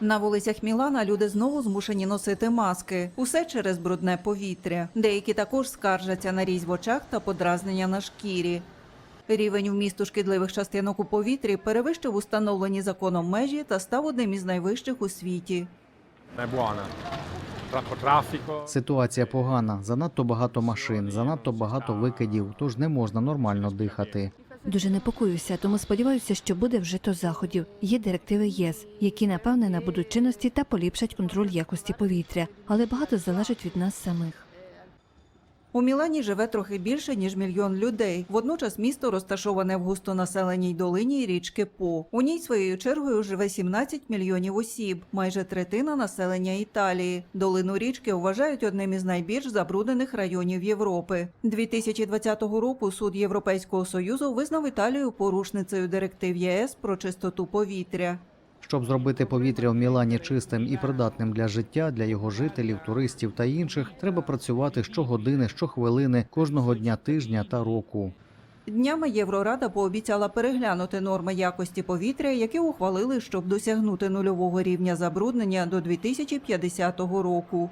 На вулицях Мілана люди знову змушені носити маски. Усе через брудне повітря. Деякі також скаржаться на різь в очах та подразнення на шкірі. Рівень вмісту шкідливих частинок у повітрі перевищив установлені законом межі та став одним із найвищих у світі. Ситуація погана, занадто багато машин, занадто багато викидів, тож не можна нормально дихати. Дуже непокоюся, тому сподіваюся, що буде вжито заходів. Є директиви ЄС, які напевне набудуть чинності та поліпшать контроль якості повітря, але багато залежить від нас самих. У Мілані живе трохи більше ніж мільйон людей. Водночас місто розташоване в густонаселеній долині річки По. У ній своєю чергою живе 17 мільйонів осіб, майже третина населення Італії. Долину річки вважають одним із найбільш забруднених районів Європи. 2020 року суд Європейського союзу визнав Італію порушницею директив ЄС про чистоту повітря. Щоб зробити повітря в Мілані чистим і придатним для життя, для його жителів, туристів та інших, треба працювати щогодини, щохвилини, кожного дня тижня та року. Днями Єврорада пообіцяла переглянути норми якості повітря, які ухвалили, щоб досягнути нульового рівня забруднення до 2050 року.